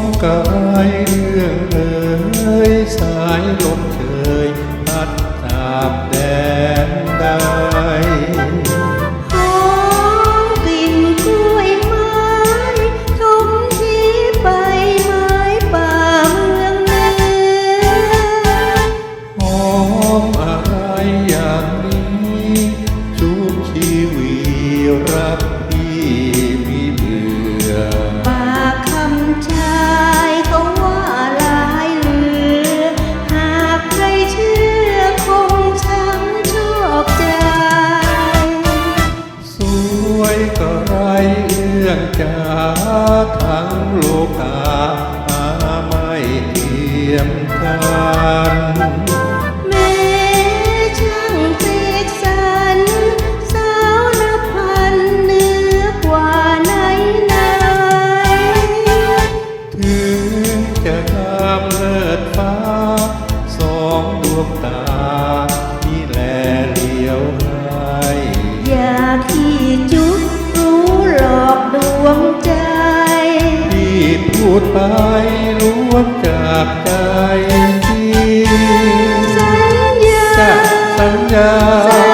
มกายเรื่องเอ่ยสายลมเคยพัดตาบแด จ๋าทั้งโลกาหาไม่เทียมกันแม้ช่างเสกสรรสาวนพันเหนือกว่าไหนไหนถึงจะงามเลิศฟ้า สองดวงตามีแลเลียวให้อย่าขี้จุกรู้หลอกดว งใจที่พูดไปล้วนจากใจจริงสัญญาสัญญา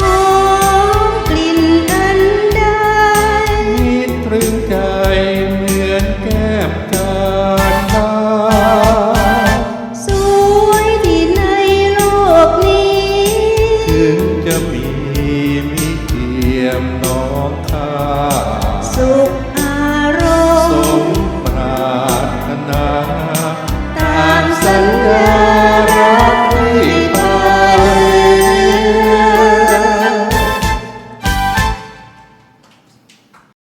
หอมกลิ่นอันใดนิดตรึงใจเหมือนแก้มการดาสวยที่ในโลกนี้ ถึงจะมีมิเทียมน้องข้า